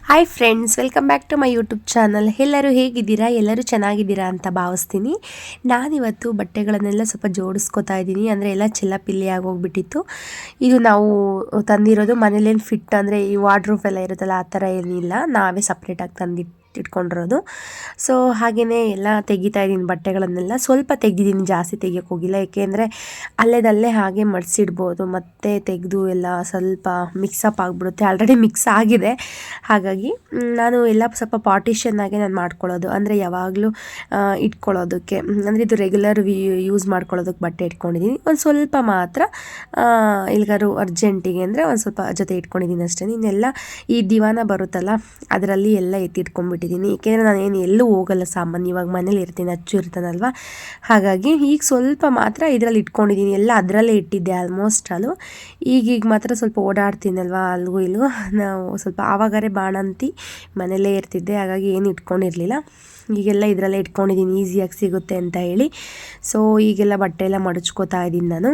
Hi friends welcome back to my YouTube channel ಎಲ್ಲರೂ ಹೇಗಿದ್ದೀರಾ? ಎಲ್ಲರೂ ಚೆನ್ನಾಗಿದ್ದೀರಾ ಅಂತ ಭಾವಿಸ್ತೀನಿ. ನಾನಿವತ್ತು ಬಟ್ಟೆಗಳನ್ನೆಲ್ಲ ಸ್ವಲ್ಪ ಜೋಡಿಸ್ಕೊತಾ ಇದ್ದೀನಿ. ಅಂದರೆ ಎಲ್ಲ ಚಿಲ್ಲಪಿಲ್ಲಿ ಆಗೋಗ್ಬಿಟ್ಟಿತ್ತು. ಇದು ನಾವು ತಂದಿರೋದು ಮನೇಲೇನು ಫಿಟ್ ಅಂದರೆ ಈ ವಾರ್ಡ್ರೂಫ್ ಎಲ್ಲ ಇರುತ್ತಲ್ಲ, ಆ ಥರ ಏನಿಲ್ಲ. ನಾವೇ ಸಪ್ರೇಟಾಗಿ ತಂದಿಟ್ಟು ಇಟ್ಕೊಂಡಿರೋದು. ಸೊ ಹಾಗೆಯೇ ಎಲ್ಲ ತೆಗಿತಾ ಇದ್ದೀನಿ ಬಟ್ಟೆಗಳನ್ನೆಲ್ಲ. ಸ್ವಲ್ಪ ತೆಗೆದಿದ್ದೀನಿ, ಜಾಸ್ತಿ ತೆಗಿಯೋಕೆ ಹೋಗಿಲ್ಲ. ಏಕೆಂದರೆ ಅಲ್ಲೇದಲ್ಲೇ ಹಾಗೆ ಮಡಿಸಿಡ್ಬೋದು. ಮತ್ತೆ ತೆಗೆದು ಎಲ್ಲ ಸ್ವಲ್ಪ ಮಿಕ್ಸಪ್ ಆಗಿಬಿಡುತ್ತೆ. ಆಲ್ರೆಡಿ ಮಿಕ್ಸ್ ಆಗಿದೆ. ಹಾಗಾಗಿ ನಾನು ಎಲ್ಲ ಸ್ವಲ್ಪ ಪಾರ್ಟಿಷನ್ನಾಗೆ ನಾನು ಮಾಡ್ಕೊಳ್ಳೋದು. ಅಂದರೆ ಯಾವಾಗಲೂ ಇಟ್ಕೊಳ್ಳೋದಕ್ಕೆ. ಅಂದರೆ ಇದು ರೆಗ್ಯುಲರ್ ಯೂಸ್ ಮಾಡ್ಕೊಳ್ಳೋದಕ್ಕೆ ಬಟ್ಟೆ ಇಟ್ಕೊಂಡಿದ್ದೀನಿ. ಒಂದು ಸ್ವಲ್ಪ ಮಾತ್ರ ಇಲ್ಲಿಗಾರು ಅರ್ಜೆಂಟಿಗೆ ಅಂದರೆ ಒಂದು ಸ್ವಲ್ಪ ಜೊತೆ ಇಟ್ಕೊಂಡಿದ್ದೀನಿ ಅಷ್ಟೇ. ಇನ್ನೆಲ್ಲ ಈ ದಿವಾನ ಬರುತ್ತಲ್ಲ, ಅದರಲ್ಲಿ ಎಲ್ಲ ಎತ್ತಿಟ್ಕೊಂಡ್ಬಿಟ್ಟಿದ್ದೀನಿ ಏಕೆಂದರೆ ನಾನು ಏನು ಎಲ್ಲೂ ಹೋಗಲ್ಲ ಸಾಮಾನ್ಯವಾಗಿ ಮನೇಲಿ ಇರ್ತೀನಿ, ಅಚ್ಚು ಇರ್ತಾನಲ್ವ? ಹಾಗಾಗಿ ಈಗ ಸ್ವಲ್ಪ ಮಾತ್ರ ಇದರಲ್ಲಿ ಇಟ್ಕೊಂಡಿದ್ದೀನಿ. ಎಲ್ಲ ಅದರಲ್ಲೇ ಇಟ್ಟಿದ್ದೆ ಆಲ್ಮೋಸ್ಟ್ ಅಲ್ಲೂ. ಈಗೀಗ ಮಾತ್ರ ಸ್ವಲ್ಪ ಓಡಾಡ್ತೀನಲ್ವ ಅಲ್ಲಿಗೂ ಇಲ್ಲೂ ನಾವು ಸ್ವಲ್ಪ ಆವಾಗಾರೆ ಬಾಣಂತಿ ಮನೇಲೇ ಇರ್ತಿದ್ದೆ, ಹಾಗಾಗಿ ಏನು ಇಟ್ಕೊಂಡಿರಲಿಲ್ಲ. ಈಗೆಲ್ಲ ಇದರಲ್ಲೇ ಇಟ್ಕೊಂಡಿದ್ದೀನಿ, ಈಸಿಯಾಗಿ ಸಿಗುತ್ತೆ ಅಂತ ಹೇಳಿ. ಸೊ ಈಗೆಲ್ಲ ಬಟ್ಟೆ ಎಲ್ಲ ಮಡಚ್ಕೋತಾ ಇದ್ದೀನಿ ನಾನು.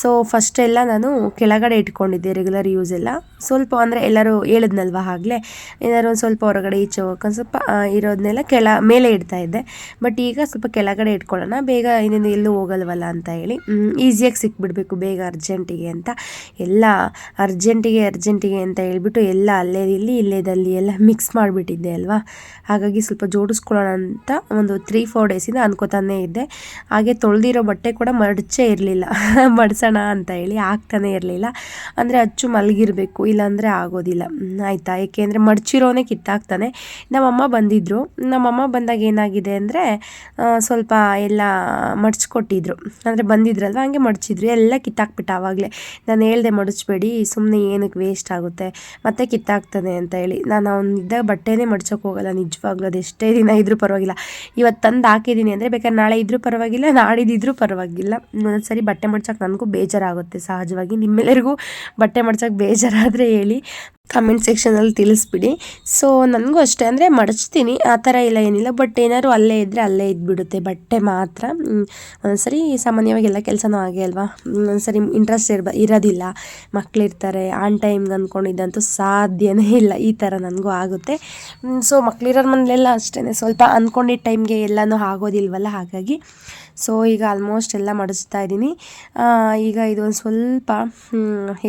ಸೊ ಫಸ್ಟೆಲ್ಲ ನಾನು ಕೆಳಗಡೆ ಇಟ್ಕೊಂಡಿದ್ದೆ ರೆಗ್ಯುಲರ್ ಯೂಸ್ ಎಲ್ಲ. ಸ್ವಲ್ಪ ಅಂದರೆ ಎಲ್ಲರೂ ಹೇಳಿದ್ನಲ್ವ ಆಗಲೇ ಏನಾದ್ರು ಒಂದು ಸ್ವಲ್ಪ ಹೊರಗಡೆ ಈಚೆ ಹೋಗಕ್ಕೆ ಒಂದು ಸ್ವಲ್ಪ ಇರೋದನ್ನೆಲ್ಲ ಕೆಳ, ಮೇಲೆ ಇಡ್ತಾ ಇದ್ದೆ. ಬಟ್ ಈಗ ಸ್ವಲ್ಪ ಕೆಳಗಡೆ ಇಟ್ಕೊಳ್ಳೋಣ, ಬೇಗ ಇನ್ನೇನು ಎಲ್ಲೂ ಹೋಗಲ್ವಲ್ಲ ಅಂತ ಹೇಳಿ. ಈಸಿಯಾಗಿ ಸಿಕ್ಬಿಡ್ಬೇಕು ಬೇಗ ಅರ್ಜೆಂಟಿಗೆ ಅಂತ. ಎಲ್ಲ ಅರ್ಜೆಂಟಿಗೆ ಅರ್ಜೆಂಟಿಗೆ ಅಂತ ಹೇಳ್ಬಿಟ್ಟು ಎಲ್ಲ ಅಲ್ಲೇ ಇಲ್ಲಿ ಇಲ್ಲೇದಲ್ಲಿ ಎಲ್ಲ ಮಿಕ್ಸ್ ಮಾಡಿಬಿಟ್ಟಿದ್ದೆ ಅಲ್ವಾ? ಹಾಗಾಗಿ ಸ್ವಲ್ಪ ಜೋಡಿಸ್ಕೊಳ್ಳೋಣ ಅಂತ ಒಂದು ತ್ರೀ ಫೋರ್ ಡೇಸಿಂದ ಅನ್ಕೋತಾನೆ ಇದ್ದೆ. ಹಾಗೆ ತೊಳೆದಿರೋ ಬಟ್ಟೆ ಕೂಡ ಮಡಚೇ ಇರಲಿಲ್ಲ. ಮಡ್ಸೋಣ ಅಂತ ಹೇಳಿ ಆಗ್ತಾನೆ ಇರಲಿಲ್ಲ. ಅಂದರೆ ಅಚ್ಚು ಮಲಗಿರಬೇಕು, ಇಲ್ಲಾಂದರೆ ಆಗೋದಿಲ್ಲ. ಆಯಿತಾ? ಏಕೆಂದರೆ ಮಡ್ಚಿರೋನೇ ಕಿತ್ತಾಕ್ತಾನೆ ನಮ್ಮಮ್ಮ ಬಂದಿದ್ದರು ನಮ್ಮಮ್ಮ ಬಂದಾಗ ಏನಾಗಿದೆ ಅಂದರೆ ಸ್ವಲ್ಪ ಎಲ್ಲ ಮಡ್ಚಿಕೊಟ್ಟಿದ್ರು. ಅಂದರೆ ಬಂದಿದ್ರಲ್ವ? ಹಂಗೆ ಮಡಚಿದ್ರು. ಎಲ್ಲ ಕಿತ್ತಾಕ್ಬಿಟ್ಟು ಆವಾಗಲೇ ನಾನು ಹೇಳ್ದೆ ಮಡಚಬೇಡಿ ಸುಮ್ಮನೆ ಏನಕ್ಕೆ ವೇಸ್ಟ್ ಆಗುತ್ತೆ? ಮತ್ತೆ ಕಿತ್ತಾಗ್ತಾನೆ ಅಂತ ಹೇಳಿ. ನಾನು ಅವನಿದ್ದಾಗ ಬಟ್ಟೆನೇ ಮಡ್ಚೋಕೆ ಹೋಗಲ್ಲ, ನಿಜವಾಗ್ಲೂ ಅದು ಎಷ್ಟೇ ದಿನ ಇದ್ರೂ ಪರವಾಗಿಲ್ಲ. ಇವತ್ತು ತಂದು ಹಾಕಿದ್ದೀನಿ ಅಂದರೆ ಬೇಕಾದ್ರೆ ನಾಳೆ ಇದ್ರೂ ಪರವಾಗಿಲ್ಲ ನಾಡಿದ್ದಿದ್ರೂ ಪರವಾಗಿಲ್ಲ. ಒಂದೊಂದು ಸರಿ ಬಟ್ಟೆ ಮಾಡ್ಸೋಕೆ ನನಗೂ ಬೇಜಾರಾಗುತ್ತೆ ಸಹಜವಾಗಿ. ನಿಮ್ಮೆಲ್ಲರಿಗೂ ಬಟ್ಟೆ ಮಾಡ್ಸೋಕೆ ಬೇಜಾರಾದರೆ ಹೇಳಿ. ಕಮೆಂಟ್ ಸೆಕ್ಷನಲ್ಲಿ ತಿಳಿಸ್ಬಿಡಿ. ಸೊ ನನಗೂ ಅಷ್ಟೇ, ಅಂದರೆ ಮಡಚ್ತೀನಿ. ಆ ಥರ ಇಲ್ಲ, ಏನಿಲ್ಲ. ಬಟ್ ಏನಾದ್ರು ಅಲ್ಲೇ ಇದ್ದರೆ ಅಲ್ಲೇ ಇದ್ಬಿಡುತ್ತೆ. ಬಟ್ಟೆ ಮಾತ್ರ. ಒಂದೊಂದ್ಸರಿ ಸಾಮಾನ್ಯವಾಗಿ ಎಲ್ಲ ಕೆಲಸನೂ ಆಗೇ ಅಲ್ವಾ? ಒಂದ್ಸರಿ ಇಂಟ್ರೆಸ್ಟ್ ಇರ್ಬ, ಇರೋದಿಲ್ಲ. ಮಕ್ಕಳಿರ್ತಾರೆ ಆನ್ ಟೈಮ್ಗೆ ಅಂದ್ಕೊಂಡಿದ್ದಂತೂ ಸಾಧ್ಯನೇ ಇಲ್ಲ. ಈ ಥರ ನನಗೂ ಆಗುತ್ತೆ. ಸೊ ಮಕ್ಕಳಿರೋ ಮನೇಲೆಲ್ಲ ಅಷ್ಟೇ ಸ್ವಲ್ಪ ಅಂದ್ಕೊಂಡಿದ್ದ ಟೈಮ್ಗೆ ಎಲ್ಲನೂ ಆಗೋದಿಲ್ವಲ್ಲ? ಹಾಗಾಗಿ ಸೊ ಈಗ ಆಲ್ಮೋಸ್ಟ್ ಎಲ್ಲ ಮಡಿಸ್ತಾ ಇದ್ದೀನಿ. ಈಗ ಇದೊಂದು ಸ್ವಲ್ಪ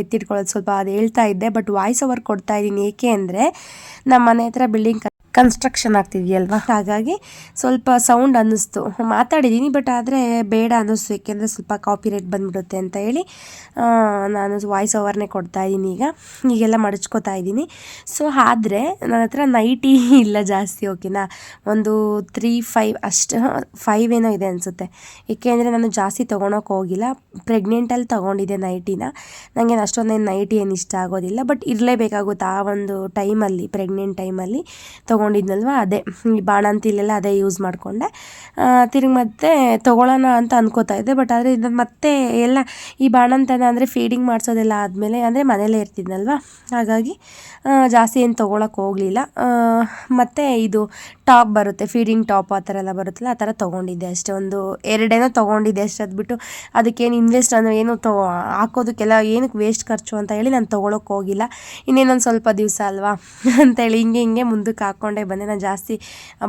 ಎತ್ತಿಟ್ಕೊಳ್ಳೋದು ಸ್ವಲ್ಪ ಅದು ಹೇಳ್ತಾ ಇದ್ದೆ ಬಟ್ ವಾಯ್ಸ್ ಓವರ್ ಕೊಡ್ತಾ ಇದ್ದೀನಿ. ಏಕೆ ಅಂದರೆ ನಮ್ಮ ಮನೆ ಹತ್ರ ಬಿಲ್ಡಿಂಗ್ ಕನ್ಸ್ಟ್ರಕ್ಷನ್ ಆಗ್ತಿದೆಯಲ್ವಾ? ಹಾಗಾಗಿ ಸ್ವಲ್ಪ ಸೌಂಡ್ ಅನ್ನಿಸ್ತು. ಮಾತಾಡಿದ್ದೀನಿ ಬಟ್ ಆದರೆ ಬೇಡ ಅನ್ನಿಸ್ತು. ಏಕೆಂದರೆ ಸ್ವಲ್ಪ ಕಾಪಿ ರೇಟ್ ಬಂದ್ಬಿಡುತ್ತೆ ಅಂತ ಹೇಳಿ ನಾನು ವಾಯ್ಸ್ ಓವರ್ನೇ ಕೊಡ್ತಾ ಇದ್ದೀನಿ ಈಗ. ಈಗೆಲ್ಲ ಮಡಚ್ಕೋತಾ ಇದ್ದೀನಿ ಸೊ ಆದರೆ ನನ್ನ ಹತ್ರ ನೈಟಿ ಇಲ್ಲ ಜಾಸ್ತಿ ಓಕೆನಾ ಒಂದು ತ್ರೀ ಫೈವ್ ಅಷ್ಟು ಫೈವ್ ಏನೋ ಇದೆ ಅನಿಸುತ್ತೆ. ಏಕೆಂದರೆ ನಾನು ಜಾಸ್ತಿ ತೊಗೊಳಕ್ಕೆ ಹೋಗಿಲ್ಲ. ಪ್ರೆಗ್ನೆಂಟಲ್ಲಿ ತೊಗೊಂಡಿದ್ದೆ ನೈಟಿನ ನನಗೆ ಅಷ್ಟೊಂದೇನು ನೈಟಿ ಏನು ಇಷ್ಟ ಆಗೋದಿಲ್ಲ. ಬಟ್ ಇರಲೇಬೇಕಾಗುತ್ತೆ ಆ ಒಂದು ಟೈಮಲ್ಲಿ ಪ್ರೆಗ್ನೆಂಟ್ ಟೈಮಲ್ಲಿ ತೊಗೊಂಡಿದ್ನಲ್ವ? ಅದೇ, ಈ ಬಾಣಂತಿಲೆಲ್ಲ ಅದೇ ಯೂಸ್ ಮಾಡಿಕೊಂಡೆ. ತಿರುಗಿ ಮತ್ತೆ ತೊಗೊಳ್ಳೋಣ ಅಂತ ಅನ್ಕೋತಾ ಇದ್ದೆ ಬಟ್ ಆದರೆ ಇದನ್ನು ಮತ್ತೆ ಎಲ್ಲ ಈ ಬಾಣಂತನ ಅಂದರೆ ಫೀಡಿಂಗ್ ಮಾಡಿಸೋದೆಲ್ಲ ಆದಮೇಲೆ ಅಂದರೆ ಮನೇಲೇ ಇರ್ತಿದ್ನಲ್ವ? ಹಾಗಾಗಿ ಜಾಸ್ತಿ ಏನು ತೊಗೊಳಕ್ಕೆ ಹೋಗಲಿಲ್ಲ. ಮತ್ತು ಇದು ಟಾಪ್ ಬರುತ್ತೆ ಫೀಡಿಂಗ್ ಟಾಪ್ ಆ ಥರ ಎಲ್ಲ ಬರುತ್ತಲ್ಲ, ಆ ಥರ ತೊಗೊಂಡಿದ್ದೆ ಅಷ್ಟೇ. ಒಂದು ಎರಡೇನೋ ತೊಗೊಂಡಿದ್ದೆ ಅಷ್ಟೇ ಅದ್ಬಿಟ್ಟು ಅದಕ್ಕೇನು ಇನ್ವೆಸ್ಟ್ ಅಂದರೆ ಏನು ತೊ, ಹಾಕೋದಕ್ಕೆಲ್ಲ ಏನಕ್ಕೆ ವೇಸ್ಟ್ ಖರ್ಚು ಅಂತ ಹೇಳಿ ನಾನು ತೊಗೊಳಕ್ಕೆ ಹೋಗಿಲ್ಲ. ಇನ್ನೇನೊಂದು ಸ್ವಲ್ಪ ದಿವಸ ಅಲ್ವಾ? ಅಂತೇಳಿ ಹಿಂಗೆ ಹಿಂಗೆ ಮುಂದಕ್ಕೆ ಹಾಕ್ಕೊಂಡೇ ಬಂದೆ. ನಾನು ಜಾಸ್ತಿ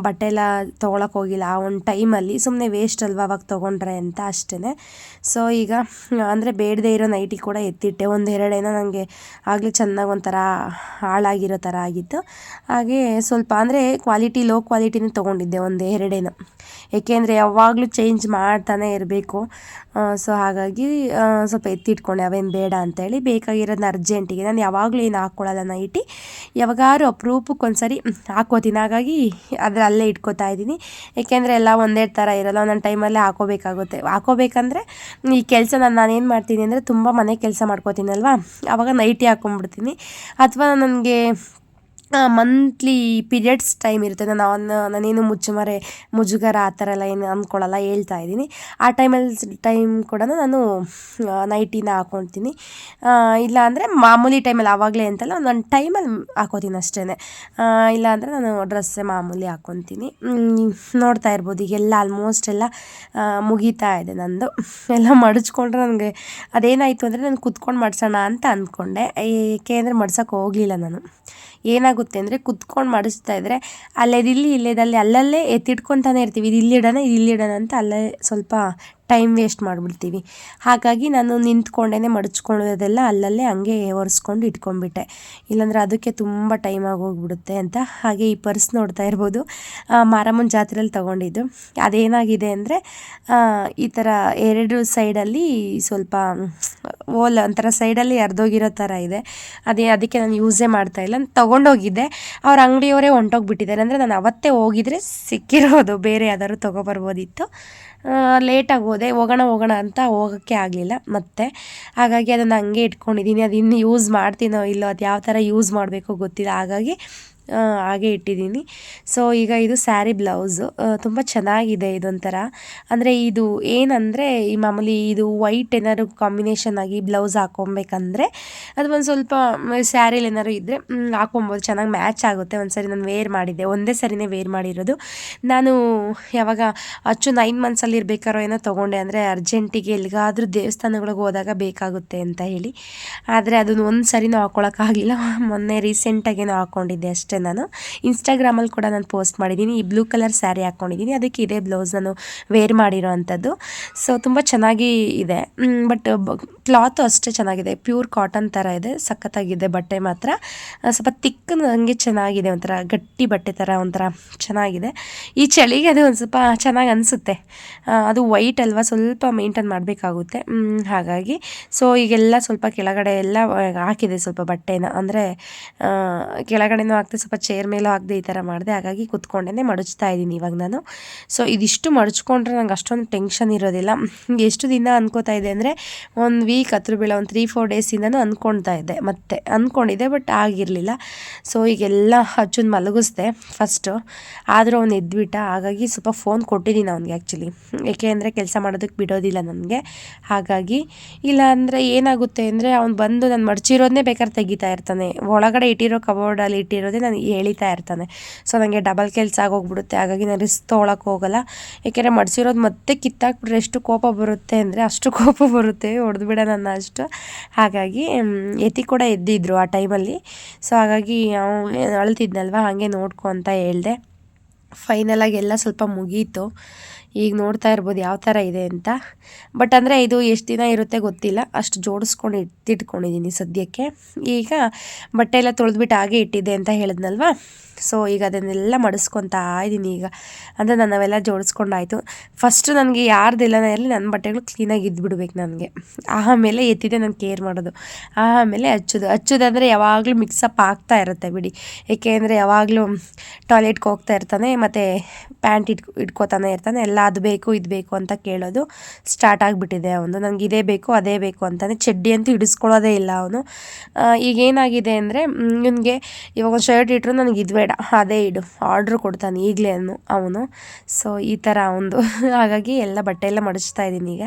ಬಟ್ಟೆ ಎಲ್ಲ ತೊಗೊಳಕ್ಕೆ ಹೋಗಿಲ್ಲ. ಆ ಒಂದು ಟೈಮಲ್ಲಿ ಸುಮ್ಮನೆ ವೇಸ್ಟ್ ಅಲ್ವಾ ಅವಾಗ ತೊಗೊಂಡ್ರೆ ಅಂತ ಅಷ್ಟೇ ಸೊ ಈಗ, ಅಂದರೆ ಬೇಡದೇ ಇರೋ ನೈಟಿ ಕೂಡ ಎತ್ತಿಟ್ಟೆ. ಒಂದು ಎರಡೇನೋ ನನಗೆ ಆಗಲೇ ಚೆನ್ನಾಗಿ ಒಂಥರ ಹಾಳಾಗಿರೋ ಥರ ಆಗಿತ್ತು. ಹಾಗೆ ಸ್ವಲ್ಪ, ಅಂದರೆ ಕ್ವಾಲಿಟಿ ಲೋ ಕ್ವಾಲಿಟಿನೇ ತೊಗೊಂಡಿದ್ದೆ ಒಂದು ಎರಡೇನೋ. ಏಕೆಂದರೆ ಯಾವಾಗಲೂ ಚೇಂಜ್ ಮಾಡ್ತಾನೆ ಇರಬೇಕು. ಸೊ ಹಾಗಾಗಿ ಸ್ವಲ್ಪ ಎತ್ತಿಟ್ಕೊಂಡೆ. ಅವೇನು ಬೇಡ ಅಂತೇಳಿ ಬೇಕಾಗಿರೋದನ್ನ ಅರ್ಜೆಂಟಿಗೆ ನಾನು ಯಾವಾಗಲೂ ಏನು ಹಾಕ್ಕೊಳ್ಳಲ್ಲ ನೈಟಿ ಯಾವಾಗಾರು ಅಪರೂಪಕ್ಕೆ ಒಂದ್ಸರಿ ಹಾಕ್ಕೋತೀನಿ ಹಾಗಾಗಿ ಅದ್ರ ಅಲ್ಲೇ ಇಟ್ಕೋತಾ ಇದ್ದೀನಿ. ಏಕೆಂದರೆ ಎಲ್ಲ ಒಂದೇ ಥರ ಇರಲ್ಲ, ಒಂದೊಂದು ಟೈಮಲ್ಲೇ ಹಾಕೋಬೇಕಾಗುತ್ತೆ. ಹಾಕೋಬೇಕಂದ್ರೆ ಈ ಕೆಲಸ ನಾನು ನಾನೇನು ಮಾಡ್ತೀನಿ ಅಂದರೆ ತುಂಬ ಮನೆ ಕೆಲಸ ಮಾಡ್ಕೋತೀನಲ್ವಾ? ಆವಾಗ ನೈಟಿ ಹಾಕ್ಕೊಂಬಿಡ್ತೀನಿ ಅಥವಾ ನನಗೆ ಮಂತ್ಲಿ ಪೀರಿಯಡ್ಸ್ ಟೈಮ್ ಇರುತ್ತೆ. ನಾನು ನಾನೇನು ಮುಚ್ಚುಮರೆ, ಮುಜುಗರ ಆ ಥರ ಎಲ್ಲ ಏನು ಅಂದ್ಕೊಳ್ಳಲ್ಲ, ಹೇಳ್ತಾ ಇದ್ದೀನಿ. ಆ ಟೈಮಲ್ಲಿ ಟೈಮ್ ಕೂಡ ನಾನು ನೈಟಿನ ಹಾಕ್ಕೊತೀನಿ ಇಲ್ಲ ಅಂದರೆ ಮಾಮೂಲಿ ಟೈಮಲ್ಲಿ ಆವಾಗಲೇ ಅಂತಲ್ಲ, ಒಂದೊಂದು ಟೈಮಲ್ಲಿ ಹಾಕೋತೀನಿ ಅಷ್ಟೇ ಇಲ್ಲ ಅಂದರೆ ನಾನು ಡ್ರೆಸ್ಸೇ ಮಾಮೂಲಿ ಹಾಕ್ಕೊತೀನಿ ನೋಡ್ತಾ ಇರ್ಬೋದು. ಈಗೆಲ್ಲ ಆಲ್ಮೋಸ್ಟ್ ಎಲ್ಲ ಮುಗೀತಾ ಇದೆ ನಂದು. ಎಲ್ಲ ಮಡಚ್ಕೊಂಡ್ರೆ ನನಗೆ ಅದೇನಾಯಿತು ಅಂದರೆ, ನಾನು ಕುತ್ಕೊಂಡು ಮಡ್ಸೋಣ ಅಂತ ಅಂದ್ಕೊಂಡೆ. ಏಕೆ ಅಂದರೆ ಮಡ್ಸೋಕ್ಕೆ ಹೋಗಲಿಲ್ಲ ನಾನು. ಏನಾಗುತ್ತೆ ಅಂದರೆ ಕುತ್ಕೊಂಡು ಮಾಡಿಸ್ತಾ ಇದ್ದರೆ ಅಲ್ಲೇದಿಲ್ಲಿ ಇಲ್ಲೇದಲ್ಲಿ ಅಲ್ಲಲ್ಲೇ ಎತ್ತಿಟ್ಕೊತಾನೆ ಇರ್ತೀವಿ. ಇದು ಇಲ್ಲಿಡೋಣ ಇದು ಇಲ್ಲಿಡೋಣ ಅಂತ ಅಲ್ಲೇ ಸ್ವಲ್ಪ ಟೈಮ್ ವೇಸ್ಟ್ ಮಾಡಿಬಿಡ್ತೀವಿ. ಹಾಗಾಗಿ ನಾನು ನಿಂತ್ಕೊಂಡೇ ಮಡಚ್ಕೊಳ್ಳೋದೆಲ್ಲ ಅಲ್ಲಲ್ಲೇ ಹಂಗೆ ಒರೆಸ್ಕೊಂಡು ಇಟ್ಕೊಂಡ್ಬಿಟ್ಟೆ. ಇಲ್ಲಾಂದರೆ ಅದಕ್ಕೆ ತುಂಬ ಟೈಮ್ ಆಗೋಗ್ಬಿಡುತ್ತೆ ಅಂತ. ಹಾಗೆ ಈ ಪರ್ಸ್ ನೋಡ್ತಾ ಇರ್ಬೋದು. ಮಾರಮ್ಮನ ಜಾತ್ರೆಯಲ್ಲಿ ತೊಗೊಂಡಿದ್ದು. ಅದೇನಾಗಿದೆ ಅಂದರೆ ಈ ಥರ ಎರಡು ಸೈಡಲ್ಲಿ ಸ್ವಲ್ಪ ಓಲ್ ಒಂಥರ ಸೈಡಲ್ಲಿ ಅರ್ಧೋಗಿರೋ ಥರ ಇದೆ. ಅದೇ ಅದಕ್ಕೆ ನಾನು ಯೂಸೇ ಮಾಡ್ತಾ ಇಲ್ಲ. ನಾನು ತೊಗೊಂಡೋಗಿದ್ದೆ. ಅವ್ರ ಅಂಗಡಿಯವರೇ ಹೊಂಟೋಗ್ಬಿಟ್ಟಿದ್ದಾರೆ. ಅಂದರೆ ನಾನು ಅವತ್ತೇ ಹೋಗಿದ್ರೆ ಸಿಕ್ಕಿರೋದು. ಬೇರೆ ಯಾವ್ದಾದ್ರು ತೊಗೊಬರ್ಬೋದಿತ್ತು. ಲೇಟಾಗಿ ಹೋದೆ. ಹೋಗೋಣ ಹೋಗೋಣ ಅಂತ ಹೋಗೋಕ್ಕೆ ಆಗಲಿಲ್ಲ. ಮತ್ತೆ ಹಾಗಾಗಿ ಅದನ್ನು ಹಂಗೆ ಇಟ್ಕೊಂಡಿದ್ದೀನಿ ಅದು ಇನ್ನು ಯೂಸ್ ಮಾಡ್ತೀನೋ ಇಲ್ಲೋ ಅದು ಯಾವ ಥರ ಯೂಸ್ ಮಾಡಬೇಕು ಗೊತ್ತಿಲ್ಲ. ಹಾಗಾಗಿ ಹಾಗೆ ಇಟ್ಟಿದ್ದೀನಿ. ಸೊ ಈಗ ಇದು ಸ್ಯಾರಿ ಬ್ಲೌಸು. ತುಂಬ ಚೆನ್ನಾಗಿದೆ ಇದೊಂಥರ. ಅಂದರೆ ಇದು ಏನಂದರೆ, ಈ ಮಾಮೂಲಿ ಇದು ವೈಟ್ ಏನಾದ್ರು ಕಾಂಬಿನೇಷನ್ ಆಗಿ ಬ್ಲೌಸ್ ಹಾಕೊಬೇಕಂದ್ರೆ, ಅದು ಒಂದು ಸ್ವಲ್ಪ ಸ್ಯಾರಿಲಿ ಏನಾದ್ರು ಇದ್ದರೆ ಹಾಕೊಬೋದು. ಚೆನ್ನಾಗಿ ಮ್ಯಾಚ್ ಆಗುತ್ತೆ. ಒಂದು ಸರಿ ನಾನು ವೇರ್ ಮಾಡಿದ್ದೆ. ಒಂದೇ ಸರಿನೇ ವೇರ್ ಮಾಡಿರೋದು. ನಾನು ಯಾವಾಗ ಅಚ್ಚು ನೈನ್ ಮಂತ್ಸಲ್ಲಿ ಇರಬೇಕಾರೋ ಏನೋ ತೊಗೊಂಡೆ. ಅಂದರೆ ಅರ್ಜೆಂಟಿಗೆ ಎಲ್ಲಿಗಾದರೂ ದೇವಸ್ಥಾನಗಳಿಗೆ ಹೋದಾಗ ಬೇಕಾಗುತ್ತೆ ಅಂತ ಹೇಳಿ. ಆದರೆ ಅದನ್ನು ಒಂದು ಸರಿನೂ ಹಾಕ್ಕೊಳಕ್ಕಾಗಲಿಲ್ಲ ಮೊನ್ನೆ ರೀಸೆಂಟಾಗೇನೋ ಹಾಕ್ಕೊಂಡಿದ್ದೆ ಅಷ್ಟೇ. ಅಷ್ಟೇ ನಾನು. ಇನ್ಸ್ಟಾಗ್ರಾಮಲ್ಲಿ ಕೂಡ ನಾನು ಪೋಸ್ಟ್ ಮಾಡಿದ್ದೀನಿ. ಈ ಬ್ಲೂ ಕಲರ್ ಸ್ಯಾರಿ ಹಾಕ್ಕೊಂಡಿದ್ದೀನಿ ಅದಕ್ಕೆ ಇದೇ ಬ್ಲೌಸ್ ನಾನು ವೇರ್ ಮಾಡಿರೋ ಅಂಥದ್ದು ಸೊ ತುಂಬ ಚೆನ್ನಾಗಿ ಇದೆ. ಬಟ್ ಕ್ಲಾತು ಅಷ್ಟೇ ಚೆನ್ನಾಗಿದೆ. ಪ್ಯೂರ್ ಕಾಟನ್ ಥರ ಇದೆ. ಸಖತ್ತಾಗಿದೆ ಬಟ್ಟೆ ಮಾತ್ರ. ಸ್ವಲ್ಪ ತಿಕ್ಕ ನನಗೆ ಚೆನ್ನಾಗಿದೆ. ಒಂಥರ ಗಟ್ಟಿ ಬಟ್ಟೆ ಥರ ಒಂಥರ ಚೆನ್ನಾಗಿದೆ. ಈ ಚಳಿಗೆ ಅದು ಒಂದು ಸ್ವಲ್ಪ ಚೆನ್ನಾಗಿ ಅನಿಸುತ್ತೆ. ಅದು ವೈಟ್ ಅಲ್ವಾ? ಸ್ವಲ್ಪ ಮೇಂಟೈನ್ ಮಾಡಬೇಕಾಗುತ್ತೆ. ಹಾಗಾಗಿ. ಸೊ ಈಗೆಲ್ಲ ಸ್ವಲ್ಪ ಕೆಳಗಡೆ ಎಲ್ಲ ಹಾಕಿದೆ ಸ್ವಲ್ಪ ಬಟ್ಟೆನ. ಅಂದರೆ ಕೆಳಗಡೆನೂ ಹಾಕ್ತೆ ಸ್ವಲ್ಪ ಚೇರ್ ಮೇಲೂ ಆಗದೆ ಈ ಥರ ಮಾಡಿದೆ. ಹಾಗಾಗಿ ಕುತ್ಕೊಂಡೇ ಮಡಚ್ತಾ ಇದ್ದೀನಿ ಇವಾಗ ನಾನು. ಸೊ ಇದಿಷ್ಟು ಮಡಚ್ಕೊಂಡ್ರೆ ನಂಗೆ ಅಷ್ಟೊಂದು ಟೆನ್ಷನ್ ಇರೋದಿಲ್ಲ. ಎಷ್ಟು ದಿನ ಅನ್ಕೋತಾ ಇದೆ ಅಂದರೆ ಒಂದು ವೀಕ್ ಹತ್ರ ಬೀಳೋ, ಒಂದು ತ್ರೀ ಫೋರ್ ಡೇಸಿಂದನೂ ಅಂದ್ಕೊಳ್ತಾ ಇದ್ದೆ. ಮತ್ತೆ ಅಂದ್ಕೊಂಡಿದ್ದೆ ಬಟ್ ಆಗಿರಲಿಲ್ಲ. ಸೊ ಈಗೆಲ್ಲ ಹಚ್ಚೊಂದು ಮಲಗಿಸ್ದೆ ಫಸ್ಟು ಆದರೂ ಅವ್ನು ಎದ್ಬಿಟ್ಟ. ಹಾಗಾಗಿ ಸ್ವಲ್ಪ ಫೋನ್ ಕೊಟ್ಟಿದ್ದೀನಿ ಅವನಿಗೆ ಆ್ಯಕ್ಚುಲಿ ಏಕೆ ಅಂದರೆ ಕೆಲಸ ಮಾಡೋದಕ್ಕೆ ಬಿಡೋದಿಲ್ಲ ನನಗೆ. ಹಾಗಾಗಿ ಇಲ್ಲ ಅಂದರೆ ಏನಾಗುತ್ತೆ ಅಂದರೆ ಅವ್ನು ಬಂದು ನಾನು ಮಡಚಿರೋದನ್ನೇ ಬೇಕಾದ್ರೆ ತೆಗಿತಾ ಇರ್ತಾನೆ. ಒಳಗಡೆ ಇಟ್ಟಿರೋ ಕಬೋರ್ಡಲ್ಲಿ ಇಟ್ಟಿರೋದೇ ನಾನು ಎಳಿತಾ ಇರ್ತಾನೆ. ಸೊ ನನಗೆ ಡಬಲ್ ಕೆಲಸ ಆಗೋಗ್ಬಿಡುತ್ತೆ. ಹಾಗಾಗಿ ನಾನು ರಿಸ್ಕ್ ತೊಗೊಳಕ್ಕೆ ಹೋಗಲ್ಲ. ಏಕೆಂದರೆ ಮಡಿಸಿರೋದು ಮತ್ತೆ ಕಿತ್ತಾಕ್ಬಿಟ್ರೆ ಎಷ್ಟು ಕೋಪ ಬರುತ್ತೆ ಅಂದರೆ ಅಷ್ಟು ಕೋಪ ಬರುತ್ತೆ. ಹೊಡೆದ್ಬಿಡ ನನ್ನ ಅಷ್ಟು. ಹಾಗಾಗಿ ಎತಿ ಕೂಡ ಎದ್ದಿದ್ರು ಆ ಟೈಮಲ್ಲಿ. ಸೊ ಹಾಗಾಗಿ ಅಳ್ತಿದ್ನಲ್ವ? ಹಾಗೆ ನೋಡ್ಕೊ ಅಂತ ಹೇಳಿದೆ. ಫೈನಲಾಗಿ ಎಲ್ಲ ಸ್ವಲ್ಪ ಮುಗೀತು. ಈಗ ನೋಡ್ತಾ ಇರ್ಬೋದು ಯಾವ ಥರ ಇದೆ ಅಂತ. ಬಟ್ ಅಂದರೆ ಇದು ಎಷ್ಟು ದಿನ ಇರುತ್ತೆ ಗೊತ್ತಿಲ್ಲ. ಅಷ್ಟು ಜೋಡಿಸ್ಕೊಂಡು ಇಟ್ಟಿಟ್ಕೊಂಡಿದ್ದೀನಿ ಸದ್ಯಕ್ಕೆ. ಈಗ ಬಟ್ಟೆ ಎಲ್ಲ ತೊಳೆದ್ಬಿಟ್ಟು ಹಾಗೆ ಇಟ್ಟಿದ್ದೆ ಅಂತ ಹೇಳಿದ್ನಲ್ವ? ಸೊ ಈಗ ಅದನ್ನೆಲ್ಲ ಮಡಿಸ್ಕೊತಾ ಇದ್ದೀನಿ ಈಗ. ಅಂದರೆ ನಾನು ಅವೆಲ್ಲ ಜೋಡಿಸ್ಕೊಂಡಾಯಿತು. ಫಸ್ಟು ನನಗೆ ಯಾರ್ದಿಲ್ಲ ಇರಲಿ ನನ್ನ ಬಟ್ಟೆಗಳು ಕ್ಲೀನಾಗಿ ಇದ್ಬಿಡ್ಬೇಕು ನನಗೆ. ಆಮೇಲೆ ಎತ್ತಿದೆ ನಾನು ಕೇರ್ ಮಾಡೋದು. ಆಮೇಲೆ ಹಚ್ಚೋದು. ಹಚ್ಚೋದಂದರೆ ಯಾವಾಗಲೂ ಮಿಕ್ಸಪ್ ಆಗ್ತಾ ಇರುತ್ತೆ ಬಿಡಿ. ಏಕೆಂದರೆ ಯಾವಾಗಲೂ ಟಾಯ್ಲೆಟ್ಗೆ ಹೋಗ್ತಾ ಇರ್ತಾನೆ, ಮತ್ತು ಪ್ಯಾಂಟ್ ಇಟ್ಕೊ, ಇಟ್ಕೋತಾನೆ ಇರ್ತಾನೆ, ಎಲ್ಲ ಅದು ಬೇಕು ಇದು ಬೇಕು ಅಂತ ಕೇಳೋದು ಸ್ಟಾರ್ಟ್ ಆಗಿಬಿಟ್ಟಿದೆ ಅವನು. ನನಗೆ ಇದೇ ಬೇಕು, ಅದೇ ಬೇಕು ಅಂತಾನೆ ಚಡ್ಡಿ ಅಂತೂ ಹಿಡಿಸ್ಕೊಳ್ಳೋದೇ ಇಲ್ಲ ಅವನು. ಈಗೇನಾಗಿದೆ ಅಂದರೆ ಇವನಿಗೆ ಇವಾಗ ಒಂದು ಶರ್ಟ್ ಇಟ್ಟರು ನನಗೆ ಇದು ಬೇಡ. ಅದೇ ಇಡು ಆರ್ಡ್ರ್ ಕೊಡ್ತಾನೆ ಈಗಲೇ ಅವನು. ಸೊ ಈ ಥರ ಒಂದು ಹಾಗಾಗಿ ಎಲ್ಲ ಬಟ್ಟೆ ಎಲ್ಲ ಮಡಿಸ್ತಾ ಇದ್ದೀನಿ ಈಗ.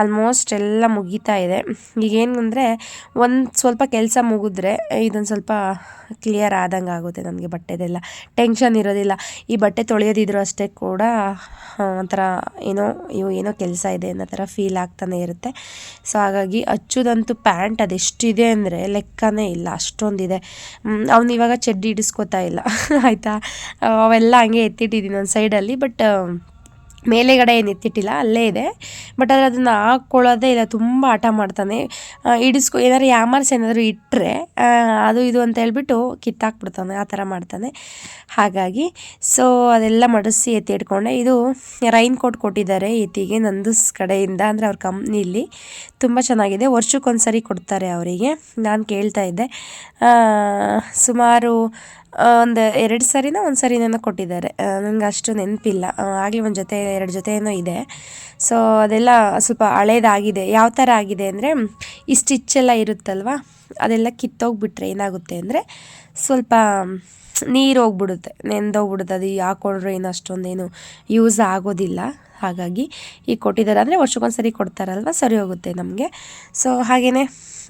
ಆಲ್ಮೋಸ್ಟ್ ಎಲ್ಲ ಮುಗೀತಾ ಇದೆ. ಈಗೇನು ಅಂದರೆ ಒಂದು ಸ್ವಲ್ಪ ಕೆಲಸ ಮುಗಿದ್ರೆ ಇದೊಂದು ಸ್ವಲ್ಪ ಕ್ಲಿಯರ್ ಆದಂಗೆ ಆಗುತ್ತೆ ನನಗೆ ಬಟ್ಟೆದೆಲ್ಲ. ಟೆನ್ಷನ್ ಇರೋದಿಲ್ಲ. ಈ ಬಟ್ಟೆ ತೊಳೆಯೋದಿದ್ರು ಅಷ್ಟೇ ಕೂಡ ಒಂಥರ ಏನೋ, ಅಯ್ಯೋ, ಏನೋ ಕೆಲಸ ಇದೆ ಅನ್ನೋ ಥರ ಫೀಲ್ ಆಗ್ತಾನೆ ಇರುತ್ತೆ. ಸೊ ಹಾಗಾಗಿ ಹಚ್ಚೋದಂತೂ ಪ್ಯಾಂಟ್ ಅದೆಷ್ಟಿದೆ ಅಂದರೆ ಲೆಕ್ಕನೇ ಇಲ್ಲ, ಅಷ್ಟೊಂದಿದೆ. ಅವನು ಇವಾಗ ಚಡ್ಡಿ ಹಿಡಿಸ್ಕೋತಾ ಇಲ್ಲ. ಆಯಿತಾ? ಅವೆಲ್ಲ ಹಂಗೆ ಎತ್ತಿಟ್ಟಿದ್ದೀನಿ ಒಂದು ಸೈಡಲ್ಲಿ ಬಟ್ ಮೇಲೆಗಡೆ ಏನು ಎತ್ತಿಟ್ಟಿಲ್ಲ, ಅಲ್ಲೇ ಇದೆ. ಬಟ್ ಆದರೆ ಅದನ್ನು ಹಾಕ್ಕೊಳ್ಳೋದೇ ಇಲ್ಲ, ತುಂಬ ಆಟ ಮಾಡ್ತಾನೆ. ಹಿಡಿಸ್ಕೊ ಏನಾದ್ರು ಯಾಮರ್ಸ್ ಏನಾದರೂ ಇಟ್ಟರೆ ಅದು ಇದು ಅಂತ ಹೇಳ್ಬಿಟ್ಟು ಕಿತ್ತಾಕ್ಬಿಡ್ತಾನೆ ಆ ಥರ ಮಾಡ್ತಾನೆ. ಹಾಗಾಗಿ ಸೊ ಅದೆಲ್ಲ ಮಡಿಸಿ ಎತ್ತಿ ಇಟ್ಕೊಂಡೆ. ಇದು ರೈನ್ ಕೋಟ್ ಕೊಟ್ಟಿದ್ದಾರೆ ಎತ್ತಿಗೆ ನಂದಸ್ ಕಡೆಯಿಂದ, ಅಂದರೆ ಅವ್ರ ಕಂಪ್ನಿಲಿ. ತುಂಬ ಚೆನ್ನಾಗಿದೆ. ವರ್ಷಕ್ಕೊಂದ್ಸರಿ ಕೊಡ್ತಾರೆ ಅವರಿಗೆ. ನಾನು ಕೇಳ್ತಾ ಇದ್ದೆ. ಸುಮಾರು ಒಂದು ಎರಡು ಸರಿನೋ ಒಂದು ಸರಿನೇನೋ ಕೊಟ್ಟಿದ್ದಾರೆ. ನನಗೆ ಅಷ್ಟು ನೆನಪಿಲ್ಲ. ಆಗಲಿ ಒಂದು ಜೊತೆ, ಎರಡು ಜೊತೆ ಇದೆ. ಸೊ ಅದೆಲ್ಲ ಸ್ವಲ್ಪ ಹಳೇದಾಗಿದೆ. ಯಾವ ಥರ ಆಗಿದೆ ಅಂದರೆ ಈ ಸ್ಟಿಚ್ ಎಲ್ಲ ಇರುತ್ತಲ್ವ? ಅದೆಲ್ಲ ಕಿತ್ತೋಗ್ಬಿಟ್ರೆ ಏನಾಗುತ್ತೆ ಅಂದರೆ, ಸ್ವಲ್ಪ ನೀರು ಹೋಗ್ಬಿಡುತ್ತೆ, ನೆಂದೋಗ್ಬಿಡುತ್ತೆ. ಅದು ಹಾಕೊಂಡ್ರೆ ಏನು ಅಷ್ಟೊಂದೇನು ಯೂಸ್ ಆಗೋದಿಲ್ಲ. ಹಾಗಾಗಿ ಈಗ ಕೊಟ್ಟಿದ್ದಾರೆ ಅಂದರೆ ವರ್ಷಕ್ಕೊಂದ್ಸರಿ ಕೊಡ್ತಾರಲ್ವ, ಸರಿ ಹೋಗುತ್ತೆ ನಮಗೆ. ಸೊ ಹಾಗೇ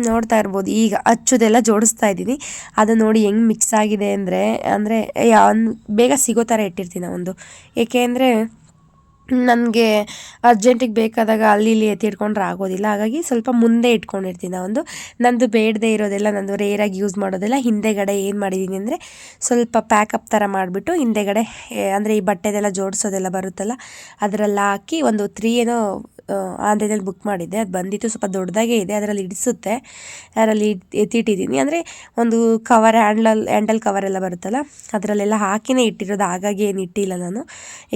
ನೋಡ್ತಾ ಇರ್ಬೋದು. ಈಗ ಹಚ್ಚೋದೆಲ್ಲ ಜೋಡಿಸ್ತಾ ಇದ್ದೀನಿ. ಅದು ನೋಡಿ ಹೆಂಗೆ ಮಿಕ್ಸ್ ಆಗಿದೆ ಅಂದರೆ ಅಂದರೆ ಬೇಗ ಸಿಗೋ ಥರ ಇಟ್ಟಿರ್ತೀನಿ ಒಂದು ಏಕೆ ಅಂದರೆ ನನಗೆ ಅರ್ಜೆಂಟಿಗೆ ಬೇಕಾದಾಗ ಅಲ್ಲಿ ಇಲ್ಲಿ ಎತ್ತಿಟ್ಕೊಂಡ್ರೆ ಆಗೋದಿಲ್ಲ. ಹಾಗಾಗಿ ಸ್ವಲ್ಪ ಮುಂದೆ ಇಟ್ಕೊಂಡಿರ್ತೀನಿ ಒಂದು. ನಂದು ಬೇಡದೇ ಇರೋದೆಲ್ಲ ನಂದು ರೇರಾಗಿ ಯೂಸ್ ಮಾಡೋದೆಲ್ಲ ಹಿಂದೆಗಡೆ ಏನು ಮಾಡಿದ್ದೀನಿ ಅಂದರೆ ಸ್ವಲ್ಪ ಪ್ಯಾಕಪ್ ಥರ ಮಾಡಿಬಿಟ್ಟು ಹಿಂದೆಗಡೆ ಅಂದರೆ ಈ ಬಟ್ಟೆದೆಲ್ಲ ಜೋಡಿಸೋದೆಲ್ಲ ಬರುತ್ತಲ್ಲ, ಅದರಲ್ಲಿ ಹಾಕಿ ಒಂದು ತ್ರೀ ಏನೋ ಆನ್ಲೈನಲ್ಲಿ ಬುಕ್ ಮಾಡಿದ್ದೆ. ಅದು ಬಂದಿತ್ತು ಸ್ವಲ್ಪ ದೊಡ್ಡದಾಗೇ ಇದೆ, ಅದರಲ್ಲಿ ಇಡಿಸುತ್ತೆ. ಅದರಲ್ಲಿ ಎತ್ತಿಟ್ಟಿದ್ದೀನಿ. ಅಂದರೆ ಒಂದು ಕವರ್ ಹ್ಯಾಂಡಲ್ ಹ್ಯಾಂಡಲ್ ಕವರ್ ಎಲ್ಲ ಬರುತ್ತಲ್ಲ, ಅದರಲ್ಲೆಲ್ಲ ಹಾಕಿನೇ ಇಟ್ಟಿರೋದು. ಹಾಗಾಗಿ ಏನು ಇಟ್ಟಿಲ್ಲ ನಾನು.